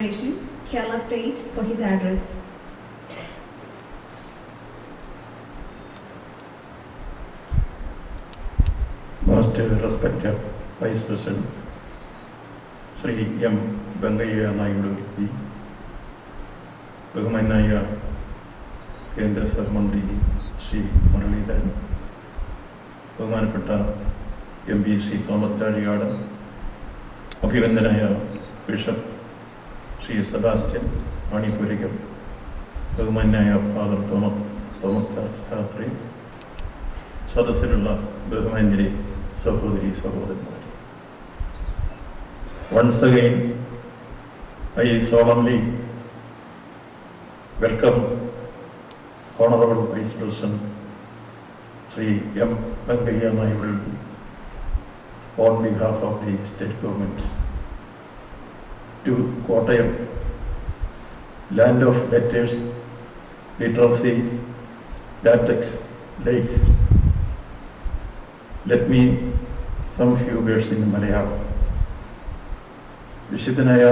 Nation, Kerala State, for his address. Most respected Vice President Shri M Venkaiah Naidu ji ബഹുമാനായ കേന്ദ്ര സഹമന്ത്രി ശ്രീ മുരളീധരൻ ബഹുമാനപ്പെട്ട M P Shri Thomas Chazhikadu അഭിനന്ദനായ bishop Shri Sebastian മാണിപുരികം ബഹുമാനായ father Thomas Thomas Shastri സദസ്സിലുള്ള ബഹുമാന്യരെ സഹോദരി സഹോദരന്മാരെ Once again, I solemnly welcome Honorable Vice President Sri M. Venkaiah Naidu on behalf of the state government to Kottayam, land of letters, literacy, latex, lakes. Let me some few words in Malayalam. വിശുദ്ധനായ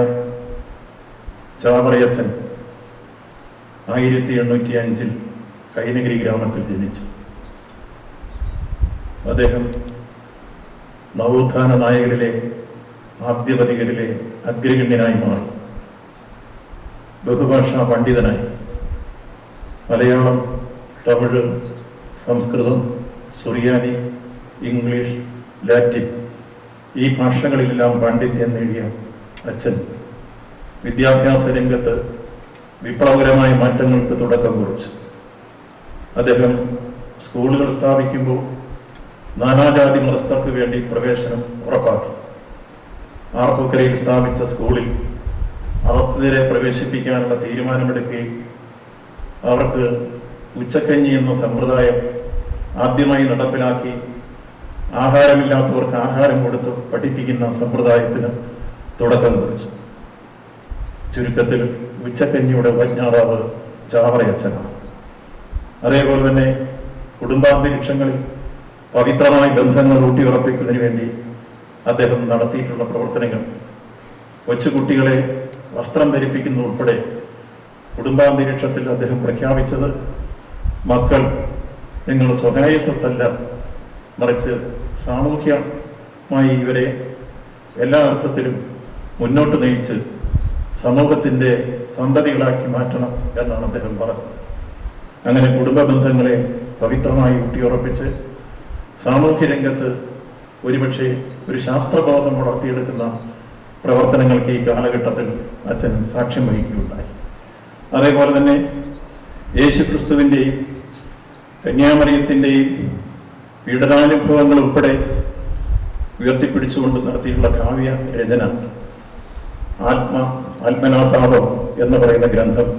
ചാവറയച്ചൻ ആയിരത്തി എണ്ണൂറ്റി അഞ്ചിൽ കൈനഗിരി ഗ്രാമത്തിൽ ജനിച്ചു അദ്ദേഹം നവോത്ഥാന നായകരിലെ ആദ്യപതികരിലെ അഗ്രഗണ്യനായി മാറി. ബഹുഭാഷാ പണ്ഡിതനായി. മലയാളം തമിഴ് സംസ്കൃതം സുറിയാനി ഇംഗ്ലീഷ് ലാറ്റിൻ ഈ ഭാഷകളിലെല്ലാം പാണ്ഡിത്യം നേടിയ അച്ഛൻ. വിദ്യാഭ്യാസ രംഗത്ത് വിപ്ലവകരമായ മാറ്റങ്ങൾക്ക് തുടക്കം കുറിച്ചു. അദ്ദേഹം സ്കൂളുകൾ സ്ഥാപിക്കുമ്പോൾ നാനാജാതി മതസ്ഥർക്ക് വേണ്ടി പ്രവേശനം ഉറപ്പാക്കി. ആർപ്പുക്കരയിൽ സ്ഥാപിച്ച സ്കൂളിൽ അവസ്ഥിതരെ പ്രവേശിപ്പിക്കാനുള്ള തീരുമാനമെടുക്കുകയും അവർക്ക് ഉച്ചക്കഞ്ഞി എന്ന സമ്പ്രദായം ആദ്യമായി നടപ്പിലാക്കി ആഹാരമില്ലാത്തവർക്ക് ആഹാരം കൊടുത്ത് പഠിപ്പിക്കുന്ന സമ്പ്രദായത്തിന് തുടക്കം കുറിച്ചു. ചുരുക്കത്തിൽ ഉച്ചക്കഞ്ഞിയുടെ ഉപജ്ഞാതാവ് ചാവറയച്ചനാണ്. അതേപോലെ തന്നെ കുടുംബാന്തരീക്ഷങ്ങളിൽ പവിത്രമായ ബന്ധങ്ങൾ ഊട്ടിയുറപ്പിക്കുന്നതിന് വേണ്ടി അദ്ദേഹം നടത്തിയിട്ടുള്ള പ്രവർത്തനങ്ങൾ. കൊച്ചുകുട്ടികളെ വസ്ത്രം ധരിപ്പിക്കുന്ന ഉൾപ്പെടെ കുടുംബാന്തരീക്ഷത്തിൽ അദ്ദേഹം പ്രഖ്യാപിച്ചത് മക്കൾ നിങ്ങൾ സ്വകാര്യ സ്വത്തല്ല മറിച്ച് സാമൂഹ്യമായി ഇവരെ എല്ലാ അർത്ഥത്തിലും മുന്നോട്ട് നയിച്ച് സമൂഹത്തിന്റെ സന്തതികളാക്കി മാറ്റണം എന്നാണ് അദ്ദേഹം പറഞ്ഞത്. അങ്ങനെ കുടുംബ ബന്ധങ്ങളെ പവിത്രമായി ഊട്ടിയുറപ്പിച്ച് സാമൂഹ്യ രംഗത്ത് ഒരുപക്ഷെ ഒരു ശാസ്ത്രബോധം വളർത്തിയെടുക്കുന്ന പ്രവർത്തനങ്ങൾക്ക് ഈ കാലഘട്ടത്തിൽ അച്ഛൻ സാക്ഷ്യം വഹിക്കുകയുണ്ടായി. അതേപോലെ തന്നെ യേശു ക്രിസ്തുവിന്റെയും കന്യാമറിയത്തിന്റെയും പീഡനാനുഭവങ്ങൾ ഉൾപ്പെടെ ഉയർത്തിപ്പിടിച്ചുകൊണ്ട് നടത്തിയിട്ടുള്ള കാവ്യ രചന ആത്മ ആത്മനാഥാപം എന്ന് പറയുന്ന ഗ്രന്ഥം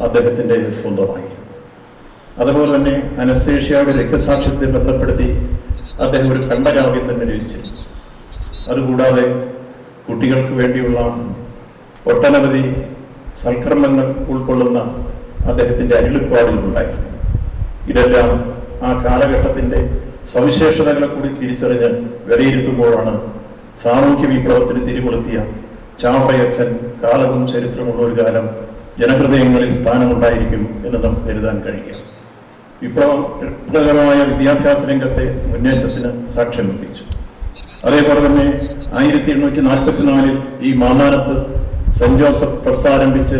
അദ്ദേഹത്തിന്റെ സ്വന്തമായി അതുപോലെ തന്നെ അനസ്തേഷ്യയുടെ രക്തസാക്ഷ്യത്തെ ബന്ധപ്പെടുത്തി അദ്ദേഹം ഒരു കണ്ടകാവ്യം തന്നെ രചിച്ചു. അതുകൂടാതെ കുട്ടികൾക്ക് വേണ്ടിയുള്ള ഒട്ടനവധി സൽക്കർമ്മങ്ങൾ ഉൾക്കൊള്ളുന്ന അദ്ദേഹത്തിന്റെ അരുളിപ്പാടുകളുണ്ടായിരുന്നു ഇതെല്ലാം ആ കാലഘട്ടത്തിന്റെ സവിശേഷതകളെ കൂടി തിരിച്ചറിഞ്ഞ് വിലയിരുത്തുമ്പോഴാണ് സാമൂഹ്യ വിപ്ലവത്തിന് തിരികൊളുത്തിയ ചാവറയച്ചൻ കാലവും ചരിത്രമുള്ള ഒരു കാലം ജനഹൃദയങ്ങളിൽ സ്ഥാനമുണ്ടായിരിക്കും എന്ന് നമുക്ക് കരുതാൻ കഴിയുക. വിപ്ലവകരമായ വിദ്യാഭ്യാസ രംഗത്തെ മുന്നേറ്റത്തിന് സാക്ഷ്യം വഹിച്ചു. അതേപോലെ തന്നെ ആയിരത്തി എണ്ണൂറ്റി നാൽപ്പത്തിനാലിൽ ഈ മാമാനത്ത് സെന്റ് ജോസഫ് പ്രസ് ആരംഭിച്ച്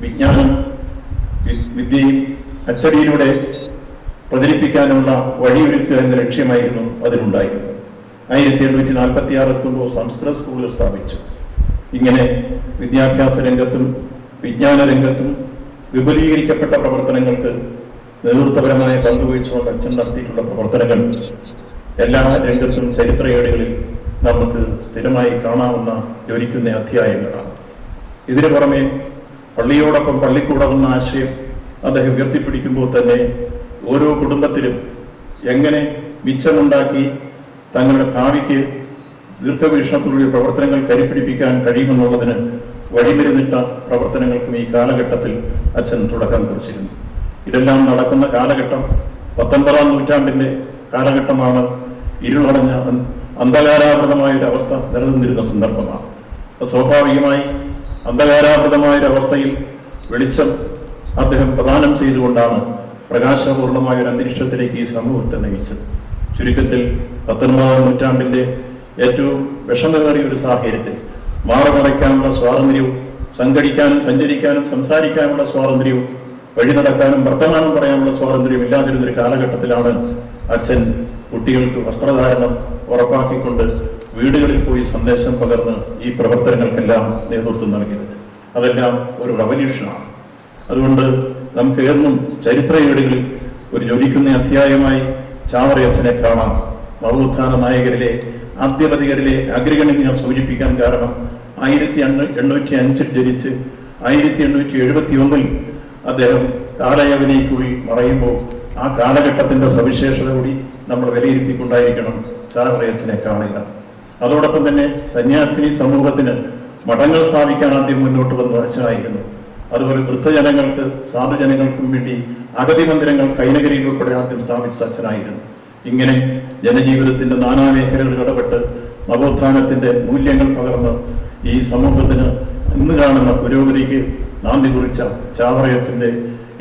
വിജ്ഞാനം വിദ്യയും അച്ചടിയിലൂടെ പ്രചരിപ്പിക്കാനുള്ള വഴിയൊരുക്കുക എന്ന ലക്ഷ്യമായിരുന്നു അതിനുണ്ടായിരുന്നത്. ആയിരത്തി എണ്ണൂറ്റി നാൽപ്പത്തി ആറ് എത്തുമ്പോൾ സംസ്കൃത സ്കൂളുകൾ സ്ഥാപിച്ചു. ഇങ്ങനെ വിദ്യാഭ്യാസ രംഗത്തും വിജ്ഞാന രംഗത്തും വിപുലീകരിക്കപ്പെട്ട പ്രവർത്തനങ്ങൾക്ക് നേതൃത്വപരമായ പങ്കുവഹിച്ചുകൊണ്ട് അച്ഛൻ നടത്തിയിട്ടുള്ള പ്രവർത്തനങ്ങൾ എല്ലാ രംഗത്തും ചരിത്രയേടുകളിൽ നമുക്ക് സ്ഥിരമായി കാണാവുന്ന ജ്വലിക്കുന്ന അധ്യായങ്ങളാണ്. ഇതിനു പുറമെ പള്ളിയോടൊപ്പം പള്ളിക്കൂടം എന്ന ആശയം അദ്ദേഹം ഉയർത്തിപ്പിടിക്കുമ്പോൾ തന്നെ ഓരോ കുടുംബത്തിലും എങ്ങനെ മിച്ചമുണ്ടാക്കി തങ്ങളുടെ ഭാവിക്ക് ദീർഘവീക്ഷണത്തിലൂടെ പ്രവർത്തനങ്ങൾ കരിപ്പിടിപ്പിക്കാൻ കഴിയുമെന്നുള്ളതിന് വഴിമരുന്നിട്ട പ്രവർത്തനങ്ങൾക്കും ഈ കാലഘട്ടത്തിൽ അച്ഛൻ തുടക്കം കുറിച്ചിരുന്നു. ഇതെല്ലാം നടക്കുന്ന കാലഘട്ടം പത്തൊൻപതാം നൂറ്റാണ്ടിന്റെ കാലഘട്ടമാണ്. ഇരുളടഞ്ഞ അവസ്ഥ നിലനിന്നിരുന്ന സന്ദർഭമാണ്. സ്വാഭാവികമായി അന്ധകാരാവൃതമായ ഒരു അവസ്ഥയിൽ വെളിച്ചം അദ്ദേഹം പ്രദാനം ചെയ്തുകൊണ്ടാണ് പ്രകാശപൂർണമായ ഒരു അന്തരീക്ഷത്തിലേക്ക് ഈ സമൂഹത്തെ നയിച്ചത്. ചുരുക്കത്തിൽ പത്തൊൻപതാം നൂറ്റാണ്ടിന്റെ ഏറ്റവും വിഷമമേറിയ ഒരു സാഹചര്യത്തിൽ മാറുമറയ്ക്കാനുള്ള സ്വാതന്ത്ര്യവും സംഘടിക്കാനും സഞ്ചരിക്കാനും സംസാരിക്കാനുള്ള സ്വാതന്ത്ര്യവും വഴി നടക്കാനും വർത്തമാനം പറയാനുള്ള സ്വാതന്ത്ര്യം ഇല്ലാതിരുന്നൊരു കാലഘട്ടത്തിലാണ് അച്ഛൻ കുട്ടികൾക്ക് വസ്ത്രധാരണം ഉറപ്പാക്കിക്കൊണ്ട് വീടുകളിൽ പോയി സന്ദേശം പകർന്ന് ഈ പ്രവർത്തനങ്ങൾക്കെല്ലാം നേതൃത്വം നൽകിയത്. അതെല്ലാം ഒരു റവല്യൂഷനാണ് അതുകൊണ്ട് നമുക്ക് എന്നും ചരിത്രയേടുകളിൽ ഒരു ജ്വലിക്കുന്ന അധ്യായമായി ചാവറയച്ചനെ കാണാം. നവോത്ഥാന നായകരിലെ ആദ്യപതികരിലെ അഗ്രഗണ്യം ഞാൻ സൂചിപ്പിക്കാൻ കാരണം ആയിരത്തി എണ്ണ എണ്ണൂറ്റി അഞ്ചിൽ ജനിച്ച് ആയിരത്തി എണ്ണൂറ്റി എഴുപത്തി ഒന്നിൽ അദ്ദേഹം കാലയവനിക്കുള്ളിൽ മറയുമ്പോൾ ആ കാലഘട്ടത്തിന്റെ സവിശേഷത കൂടി നമ്മൾ വിലയിരുത്തിക്കൊണ്ടായിരിക്കണം ചാറയച്ചനെ കാണുക. അതോടൊപ്പം തന്നെ സന്യാസിനി സമൂഹത്തിന് മഠങ്ങൾ സ്ഥാപിക്കാൻ ആദ്യം മുന്നോട്ട് വന്ന അച്ഛനായിരുന്നു. അതുപോലെ വൃദ്ധജനങ്ങൾക്ക് സാധുജനങ്ങൾക്കും വേണ്ടി അഗതി മന്ദിരങ്ങൾ കൈനഗരിയിൽ ഉൾപ്പെടെ ആദ്യം സ്ഥാപിച്ച അച്ഛനായിരുന്നു. ഇങ്ങനെ ജനജീവിതത്തിന്റെ നാനാ മേഖലകളിൽ ഇടപെട്ട് നവോത്ഥാനത്തിന്റെ മൂല്യങ്ങൾ പകർന്ന് ഈ സമൂഹത്തിന് ഇന്ന് കാണുന്ന പുരോഗതിക്ക് നാന്ദി കുറിച്ച ചാവറയച്ചന്റെ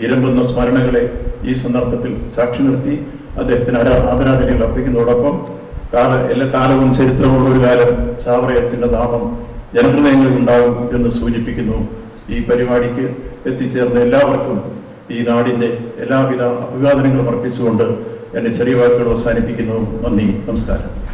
ഇരമ്പുന്ന സ്മരണകളെ ഈ സന്ദർഭത്തിൽ സാക്ഷി നിർത്തി അദ്ദേഹത്തിന് ആരാ ആദരാഞ്ജലികൾ അർപ്പിക്കുന്നതോടൊപ്പം കാല എല്ലാ കാലവും ചരിത്രമുള്ള ഒരു കാലം ചാവറയച്ചന്റെ നാമം ജനഹൃദയങ്ങളിൽ ഉണ്ടാകും എന്ന് സൂചിപ്പിക്കുന്നു. ഈ പരിപാടിക്ക് എത്തിച്ചേർന്ന എല്ലാവർക്കും ഈ നാടിന്റെ എല്ലാവിധ അഭിവാദനങ്ങളും അർപ്പിച്ചുകൊണ്ട് എന്റെ ചെറിയ വാക്കുകൾ അവസാനിപ്പിക്കുന്നു. നന്ദി. നമസ്കാരം.